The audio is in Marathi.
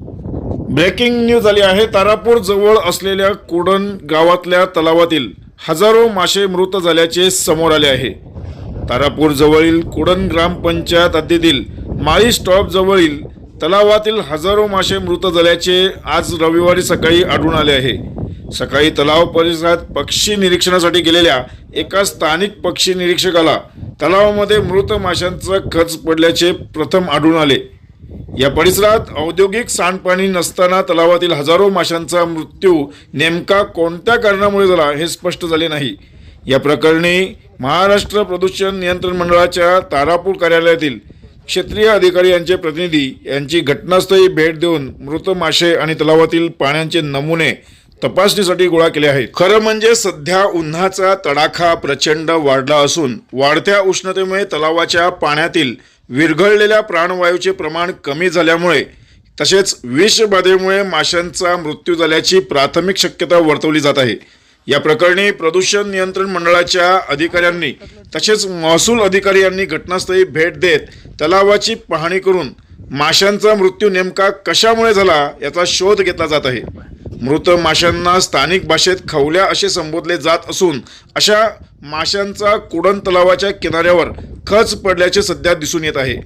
ब्रेकिंग न्यूज आली आहे. तारापूर जवळ असलेल्या कुडण गावातल्या तलावातील हजारो मासे मृत झाल्याचे समोर आले आहे. तारापूर जवळील कुडण ग्रामपंचायत हद्दीतील माळी स्टॉप जवळील तलावातील हजारो मासे मृत झाल्याचे आज रविवारी सकाळी आढळून आले आहे. सकाळी तलाव परिसरात पक्षी निरीक्षणासाठी गेलेल्या एका स्थानिक पक्षी निरीक्षकाला तलावामध्ये मृत माशांचं खच पडल्याचे प्रथम आढळून आले. या परिसरात औद्योगिक सांडपाणी नसताना तलावातील हजारो माशांचा मृत्यू नेमका कोणत्या कारणामुळे झाला हे स्पष्ट झाले नाही. या प्रकरणी महाराष्ट्र प्रदूषण नियंत्रण मंडळाच्या तारापूर कार्यालयातील क्षेत्रीय अधिकारी यांचे प्रतिनिधी यांची घटनास्थळी भेट देऊन मृत मासे आणि तलावातील पाण्याचे नमुने तपासणीसाठी गोळा केले आहेत. खरं म्हणजे सध्या उन्हाचा तडाखा प्रचंड वाढला असून वाढत्या उष्णतेमुळे तलावाच्या पाण्यातील विरघळलेल्या प्राणवायूचे प्रमाण कमी झाल्यामुळे तसेच विषबाधेमुळे माशांचा मृत्यू झाल्याची प्राथमिक शक्यता वर्तवली जात आहे. या प्रकरणी प्रदूषण नियंत्रण मंडळाच्या अधिकाऱ्यांनी तसेच महसूल अधिकारी यांनी घटनास्थळी भेट देत तलावाची पाहणी करून माशांचा मृत्यू नेमका कशामुळे झाला याचा शोध घेतला जात आहे. मृत माशांना स्थानिक भाषेत खवल्या असे संबोधले जात असून अशा माशांचा कुडण तलावाच्या किनाऱ्यावर खच पडल्याचे सध्या दिसून येत आहे.